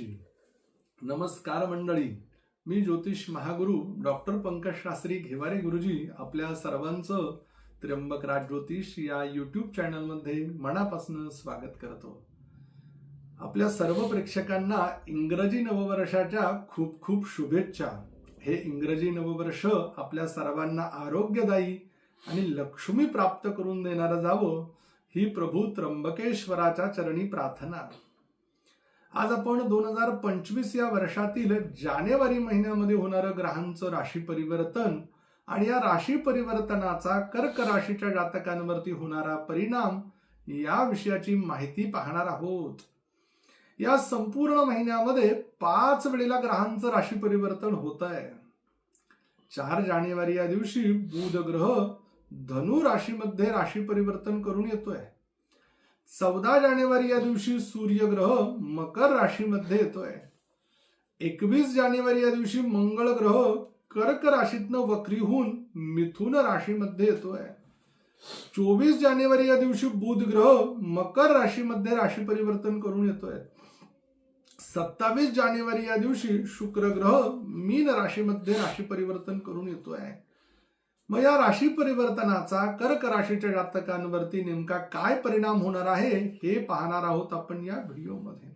राशी नमस्कार मंडळी. मी ज्योतिष महागुरु डॉक्टर पंकज शास्त्री घेवारे गुरुजी आपल्या सर्वांचं त्र्यंबक राज ज्योतिष या यूट्यूब चॅनलमध्ये मनापासून स्वागत करतो. आपल्या सर्व प्रेक्षकांना इंग्रजी नववर्षाच्या खूप खूप शुभेच्छा. हे इंग्रजी नववर्ष आपल्या सर्वांना आरोग्यदायी आणि लक्ष्मी प्राप्त करून देणारं जावं ही प्रभू त्र्यंबकेश्वराच्या चरणी प्रार्थना. आज आपण दोन हजार पंचवीस या वर्षातील जानेवारी महिन्यामध्ये होणारं ग्रहांचं राशी परिवर्तन आणि या राशी परिवर्तनाचा कर्क राशीच्या जातकांवरती होणारा परिणाम या विषयाची माहिती पाहणार आहोत. या संपूर्ण महिन्यामध्ये पाच वेळेला ग्रहांचं राशी परिवर्तन होत आहे चार जानेवारी या दिवशी बुध ग्रह धनु राशीमध्ये राशी परिवर्तन करून येतोय. चौदा जानेवारी या दिवशी सूर्यग्रह मकर राशीमध्ये येतोय. एकवीस जानेवारी या दिवशी मंगळ ग्रह कर्क राशीतनं वक्री होऊन मिथुन राशीमध्ये येतोय. चोवीस जानेवारी या दिवशी बुध ग्रह मकर राशीमध्ये राशी परिवर्तन करून येतोय. सत्तावीस जानेवारी या दिवशी शुक्र ग्रह मीन राशीमध्ये राशी परिवर्तन करून येतोय. मग या राशी परिवर्तनाचा कर्क राशीच्या जातकांवरती नेमका काय परिणाम होणार आहे हे पाहणार आहोत आपण या व्हिडिओमध्ये.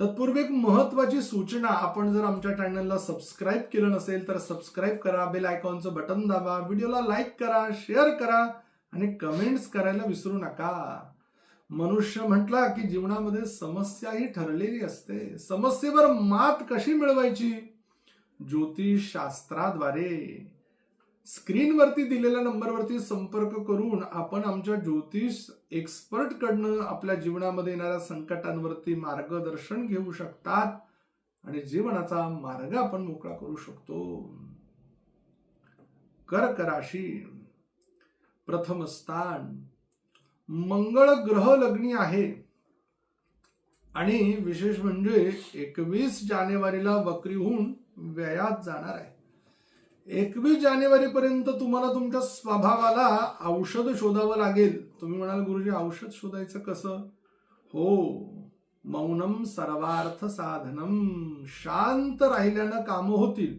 तत्पूर्वी एक महत्वाची सूचना आपण जर आमच्या चॅनलला सबस्क्राईब केलं नसेल तर सबस्क्राईब करा बेल आयकॉनचं बटन दाबा व्हिडिओला लाईक करा शेअर करा आणि कमेंट्स करायला विसरू नका. मनुष्य म्हटला की जीवनामध्ये समस्या ही ठरलेली असते. समस्येवर मात कशी मिळवायची? ज्योतिष शास्त्राद्वारे स्क्रीनवरती दिलेल्या नंबरवरती संपर्क करून आपण आमच्या ज्योतिष एक्सपर्ट कडनं आपल्या जीवनामध्ये येणाऱ्या संकटांवरती मार्गदर्शन घेऊ शकतात आणि जीवनाचा मार्ग आपण मोकळा करू शकतो. कर्क राशी प्रथम स्थान मंगळ ग्रह लग्नी आहे. आणि विशेष म्हणजे एकवीस जानेवारीला वक्री होऊन व्ययात जाणार आहे. एकवीस जानेवारी पर्यंत तुम्हाला तुमच्या स्वभावाला औषध शोधावं लागेल. तुम्ही म्हणाल गुरुजी औषध शोधायचं कसं? हो मौनम सर्वार्थ साधनम. शांत राहिल्यानं कामं होतील.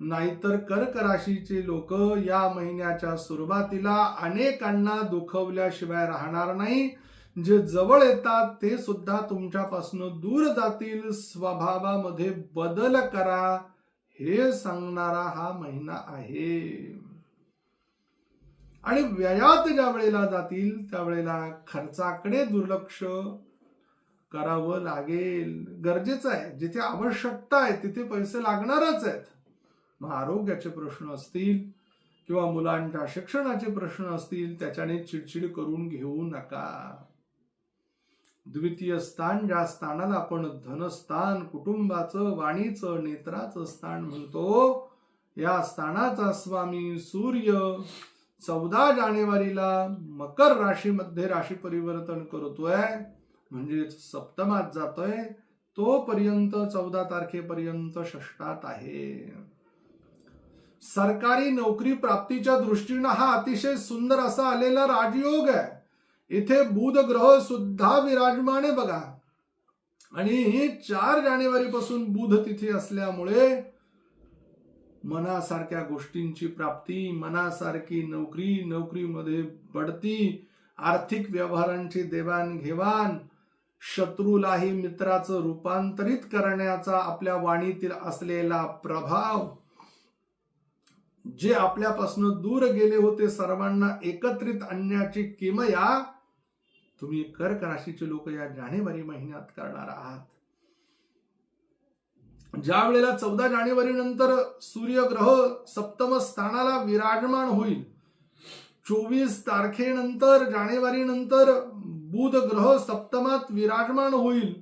नाहीतर कर्क राशीचे लोक या महिन्याच्या सुरुवातीला अनेकांना दुखवल्याशिवाय राहणार नाही. जे जवळ येतात ते सुद्धा तुमच्यापासून दूर जातील. स्वभावामध्ये बदल करा. हे सांगणारा हा महिना आहे. आणि व्ययात ज्या वेळेला जातील त्यावेळेला खर्चाकडे दुर्लक्ष करावं लागेल. गरजेचं आहे. जिथे आवश्यकता आहे तिथे पैसे लागणारच आहेत. मग आरोग्याचे प्रश्न असतील किंवा मुलांच्या शिक्षणाचे प्रश्न असतील त्याच्याने चिडचिड करून घेऊ नका. द्वितीय स्थान ज्या स्थानाला आपण धनस्थान कुटुंबाचं वाणीचं नेत्राचं स्थान म्हणतो या स्थानाचा स्वामी सूर्य चौदा जानेवारीला मकर राशीमध्ये राशी परिवर्तन करतोय. म्हणजेच सप्तमात जातोय. तोपर्यंत चौदा तारखेपर्यंत षष्टात आहे. सरकारी नोकरी प्राप्तीच्या दृष्टीनं हा अतिशय सुंदर असा आलेला राजयोग आहे. इथे बुध ग्रह सुद्धा विराजमान आहे बघा. आणि चार जानेवारी पासून बुध तिथे असल्यामुळे मनासारख्या गोष्टींची प्राप्ती मनासारखी नोकरी नोकरीमध्ये बढती आर्थिक व्यवहारांची देवाणघेवाण शत्रूलाही मित्राचं रूपांतरित करण्याचा आपल्या वाणीतील असलेला प्रभाव जे आपल्यापासून दूर गेले होते सर्वांना एकत्रित आणण्याची किमया तुम्ही कर्क राशीचे लोक या जानेवारी महिन्यात करणार आहात. ज्या वेळेला चौदा जानेवारी नंतर सूर्यग्रह सप्तम स्थानाला विराजमान होईल चोवीस तारखेनंतर जानेवारी नंतर बुध ग्रह सप्तमात विराजमान होईल.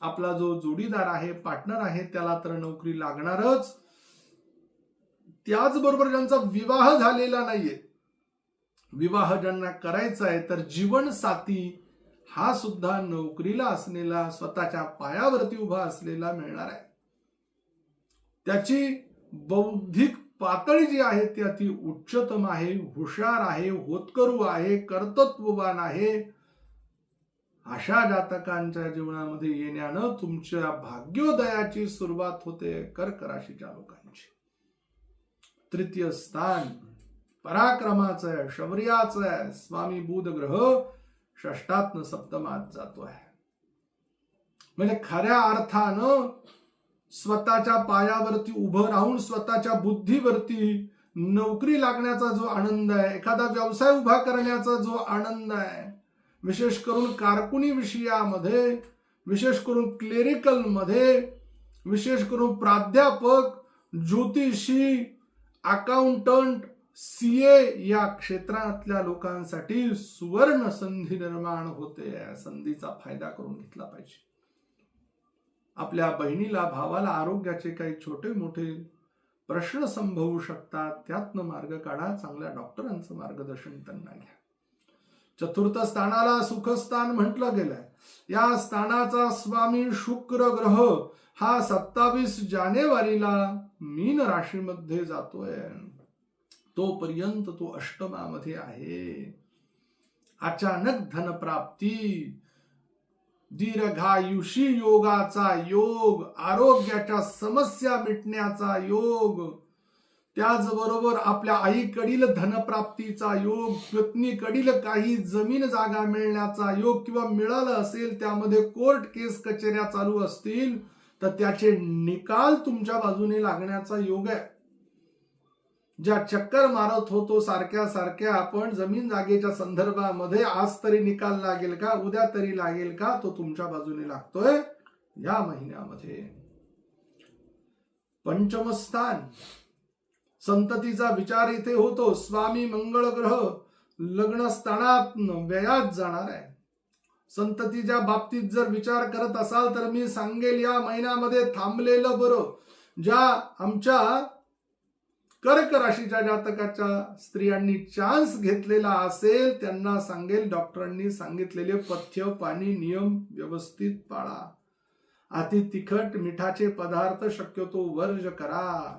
आपला जो जोडीदार आहे पार्टनर आहे त्याला तर नोकरी लागणारच. त्याचबरोबर ज्यांचा विवाह झालेला नाहीये विवाह ज्यांना करायचा आहे तर जीवन साथी हा सुद्धा नोकरीला असलेला स्वतःच्या पायावरती उभा असलेला मिळणार आहे. त्याची बौद्धिक पातळी जी आहे ती अति उच्चतम आहे हुशार आहे होतकरू आहे कर्तत्ववान आहे. अशा जातकांच्या जीवनामध्ये येण्यानं तुमच्या भाग्योदयाची सुरुवात होते कर्क राशीच्या लोकांची. तृतीय स्थान पराक्रमाचं आहे शौर्याचं आहे. स्वामी बुध ग्रह षष्टात्न सप्तमात जातोय. म्हणजे खऱ्या अर्थानं स्वतःच्या पायावरती उभं राहून स्वतःच्या बुद्धीवरती नोकरी लागण्याचा जो आनंद आहे एखादा व्यवसाय उभा करण्याचा जो आनंद आहे विशेष करून कारकुनी विषयामध्ये विशेष करून क्लेरिकलमध्ये विशेष करून प्राध्यापक ज्योतिषी अकाउंटंट सी ए या क्षेत्रातल्या लोकांसाठी सुवर्ण संधी निर्माण होते या संधीचा फायदा करून घेतला पाहिजे. आपल्या बहिणीला भावाला आरोग्याचे काही छोटे मोठे प्रश्न संभवू शकतात त्यातनं मार्ग काढा चांगल्या डॉक्टरांचं मार्गदर्शन त्यांना घ्या. चतुर्थ स्थानाला सुखस्थान म्हटलं गेलंय. या स्थानाचा स्वामी शुक्र ग्रह हा सत्तावीस जानेवारीला मीन राशीमध्ये जातोय. तोपर्यंत तो अष्टमामध्ये आहे. अचानक धनप्राप्ती दीर्घायुषी योगाचा योग आरोग्याच्या समस्या मिटण्याचा योग त्याचबरोबर आपल्या आईकडील धनप्राप्तीचा योग पत्नीकडील काही जमीन जागा मिळण्याचा योग किंवा मिळालं असेल त्यामध्ये कोर्ट केस कचेऱ्या चालू असतील तर त्याचे निकाल तुमच्या बाजूने लागण्याचा योग आहे. ज्या चक्कर मारत होतो सारख्या सारख्या आपण जमीन जागेच्या संदर्भामध्ये आज तरी निकाल लागेल का उद्या तरी लागेल का तो तुमच्या बाजूने लागतोय या महिन्यामध्ये. पंचमस्थान. संततीचा विचार इथे होतो. स्वामी मंगळ ग्रह लग्नस्थानात व्ययात जाणार आहे. संततीच्या बाबतीत जर विचार करत असाल तर मी सांगेल या महिन्यामध्ये थांबलेलं बरं. ज्या आमच्या कर्क राशीच्या जातकाच्या स्त्रियांनी चान्स घेतलेला असेल त्यांना सांगेल डॉक्टरांनी सांगितलेले पथ्य पाणी नियम व्यवस्थित पाळा. अति तिखट मिठाचे पदार्थ शक्यतो वर्ज करा.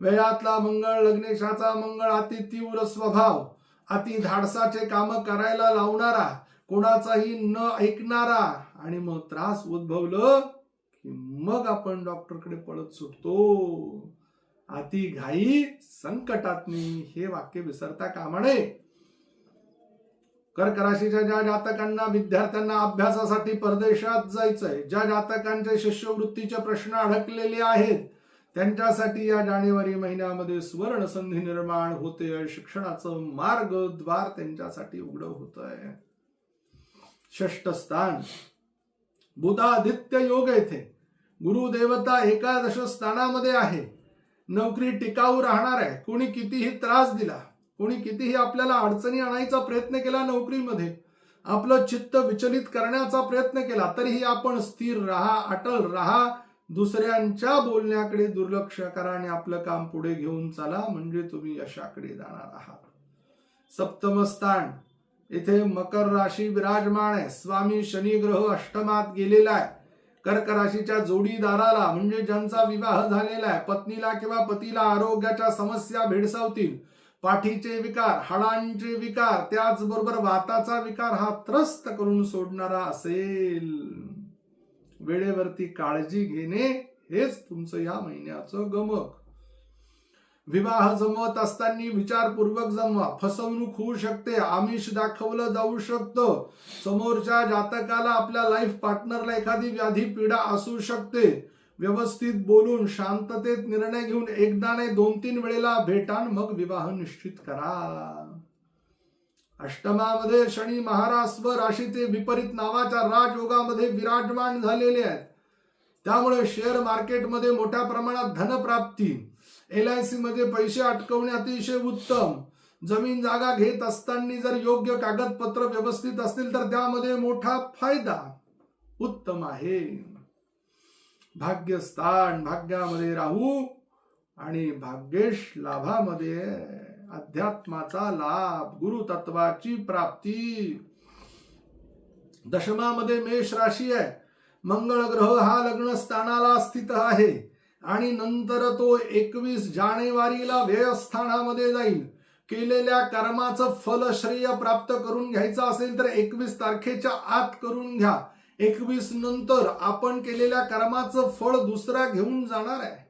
वयातला मंगळ लग्नेशाचा मंगळ अति तीव्र स्वभाव. अति धाडसाचे काम करायला लावणारा कोणाचाही न ऐकणारा. आणि मग त्रास उद्भवलं की मग आपण डॉक्टरकडे पळत सुटतो. अति घाई संकटातनी हे वाक्य विसरता कामा नये कर्क राशीच्या ज्या जातकांना विद्यार्थ्यांना अभ्यासासाठी परदेशात जायचंय ज्या जातकांचे शिष्यवृत्तीचे प्रश्न अडकलेले आहेत त्यांच्यासाठी या जानेवारी महिन्यामध्ये सुवर्ण संधी निर्माण होते. शिक्षणाचं मार्ग द्वार त्यांच्यासाठी उघड होत आहे षष्ट स्थान. बुधादित्य योग येथे. गुरुदेवता एकादश स्थानामध्ये आहे. नोकरी टिकाऊ राहणार आहे. कोणी कितीही त्रास दिला कोणी कितीही आपल्याला अडचणी आणायचा प्रयत्न केला नोकरीमध्ये आपलं चित्त विचलित करण्याचा प्रयत्न केला तरीही आपण स्थिर राहा अटल राहा. दुसऱ्यांच्या बोलण्याकडे दुर्लक्ष करा आणि आपलं काम पुढे घेऊन चला म्हणजे तुम्ही यशाकडे जाणार आहात. सप्तम स्थान. इथे मकर राशी विराजमान आहे. स्वामी शनी ग्रह अष्टमात गेलेला आहे. कर्क राशीच्या जोडीदाराला म्हणजे ज्यांचा विवाह झालेला आहे पत्नीला किंवा पतीला आरोग्याच्या समस्या भेडसावतील. पाठीचे विकार हाडांचे विकार त्याचबरोबर वाताचा विकार हा त्रस्त करून सोडणारा असेल. वेळेवरती काळजी घेणे हेच तुमचं या महिन्याचं गमक. विवाह जमवत असताना विचारपूर्वक जमवा. फसवणूक होऊ शकते. आमिष दाखवलं जाऊ शकतं. समोरच्या जातकाला आपल्या लाईफ पार्टनरला एखादी व्याधी पीडा असू शकते. व्यवस्थित बोलून शांततेत निर्णय घेऊन एकदा नाही दोन तीन वेळेला भेटान मग विवाह निश्चित करा. अष्टमामध्ये शनी महाराज व राशीचे विपरीत नावाच्या राजयोगामध्ये विराजमान झालेले आहेत. त्यामुळे शेअर मार्केटमध्ये मोठ्या प्रमाणात धनप्राप्ती. एल आय सी मध्ये पैसे अटकवणे अतिशय उत्तम. जमीन जागा घेत असताना जर योग्य कागदपत्र व्यवस्थित असतील तर त्यामध्ये मोठा फायदा उत्तम आहे. भाग्यस्थान भाग्यामध्ये राहू आणि भाग्येश लाभामध्ये अध्यात्माचा लाभ गुरुतत्वाची प्राप्ती. दशमामध्ये मेष राशी आहे. मंगळ ग्रह हा लग्न स्थानाला स्थित आहे. आणि नंतर तो एकवीस जानेवारीला व्ययस्थानामध्ये जाईल. केलेल्या कर्माचं फल श्रेय प्राप्त करून घ्यायचं असेल तर एकवीस तारखेच्या आत करून घ्या. एकवीस नंतर आपण केलेल्या कर्माचं फळ दुसरा घेऊन जाणार आहे.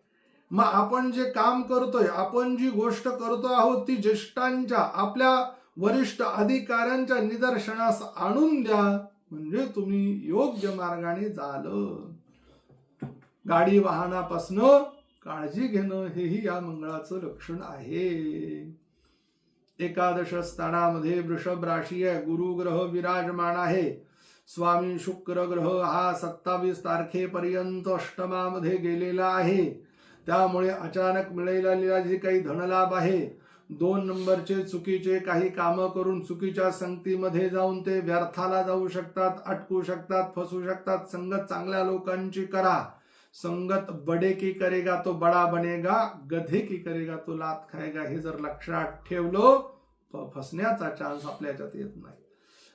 मग आपण जे काम करतोय आपण जी गोष्ट करतो आहोत ती ज्येष्ठांच्या आपल्या वरिष्ठ अधिकाऱ्यांच्या निदर्शनास आणून द्या. म्हणजे तुम्ही योग्य मार्गाने झालं. गाडी वाहनापासनं काळजी घेणं हेही या मंगळाचं लक्षण आहे. एकादश स्थानामध्ये वृषभ राशी आहे गुरु ग्रह विराजमान आहे. स्वामी शुक्र ग्रह हा सत्तावीस तारखेपर्यंत अष्टमामध्ये गेलेला आहे. त्यामुळे अचानक मिळालेला जे काही धनलाभ आहे दोन नंबरचे चुकीचे काही कामं करून चुकीच्या संगतीमध्ये जाऊन ते व्यर्थाला जाऊ शकतात अटकू शकतात फसू शकतात. संगत चांगल्या लोकांची करा. संगत बडे की करेगा तो बडा बनेगा गधे की करेगा तो लात खाएगा हे जर लक्षात ठेवलं तर फसण्याचा चान्स आपल्या याच्यात येत नाही.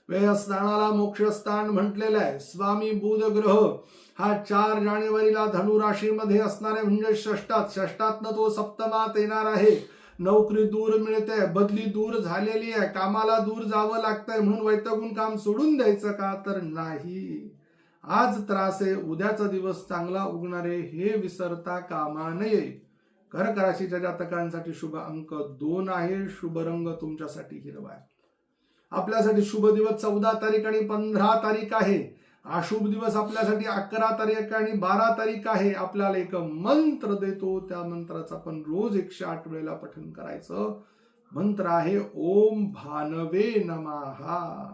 व्ययस्थानाला मोक्षस्थान म्हटलेलं आहे. स्वामी बुध ग्रह हा चार जानेवारीला धनुराशीमध्ये असणारे म्हणजे षष्टात षष्टातनं तो सप्तमात येणार आहे. नोकरी दूर मिळते बदली दूर झालेली आहे कामाला दूर जावं लागतंय म्हणून वैतगून काम सोडून द्यायचं का? तर नाही. आज त्रास आहे उद्याचा दिवस चांगला उगणारे हे विसरता कामा नये. कर्क राशीच्या जातकांसाठी शुभ अंक दोन आहे. शुभ रंग तुमच्यासाठी हिरवा आहे. आपल्यासाठी शुभ दिवस चौदा तारीख आणि पंधरा तारीख आहे. अशुभ दिवस आपल्यासाठी अकरा तारीख आणि बारा तारीख आहे. आपल्याला एक मंत्र देतो. त्या मंत्राचं आपण रोज एकशे आठ वेळेला पठन करायचं. मंत्र आहे ओम भानवे नमहा.